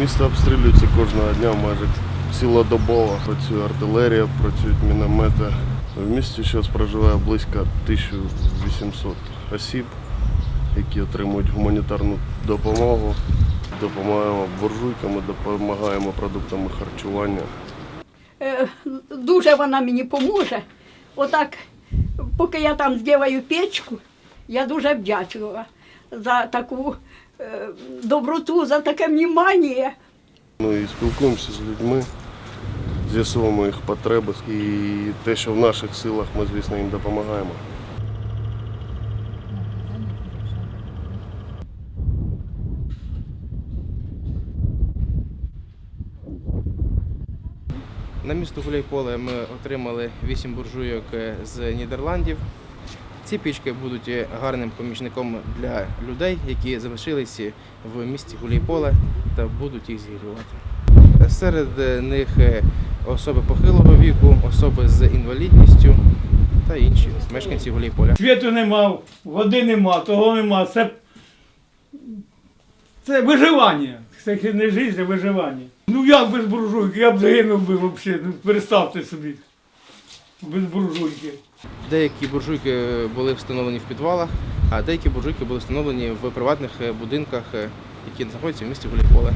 Місто обстрілюється кожного дня, майже цілодобово. Працює артилерія, працюють міномети. В місті зараз проживає близько 1800 осіб, які отримують гуманітарну допомогу. Допомагаємо буржуйками, допомагаємо продуктами харчування. Е, дуже вона мені поможе. Отак, поки я там здіваю печку, я дуже вдячна за таку е, доброту, за таке внімання. Ну і спілкуємося з людьми, з'ясовуємо їх потреби і те, що в наших силах, ми, звісно, їм допомагаємо. На місто Гуляйполе ми отримали 8 буржуйок е, з Нідерландів. Ці пічки будуть е, гарним помічником для людей, які залишилися в місті Гуляйполе та будуть їх зігрівати. Серед е, них е, особи похилого віку, особи з інвалідністю та інші мешканці Гуляйполя. Світу нема, води нема, того нема. Це, це виживання. Це не життя, а виживання. Ну як без буржуйки? Я б загинув би взагалі. Ну, переставте собі. Без буржуйки. Деякі буржуйки були встановлені в підвалах, а деякі буржуйки були встановлені в приватних е, будинках, е, які знаходяться в місті Гуляйполе.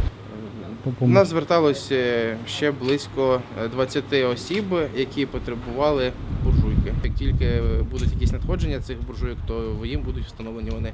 У нас зверталося ще близько е, 20 осіб, які потребували буржуйки. Як тільки будуть якісь надходження цих буржуйок, то їм будуть встановлені вони.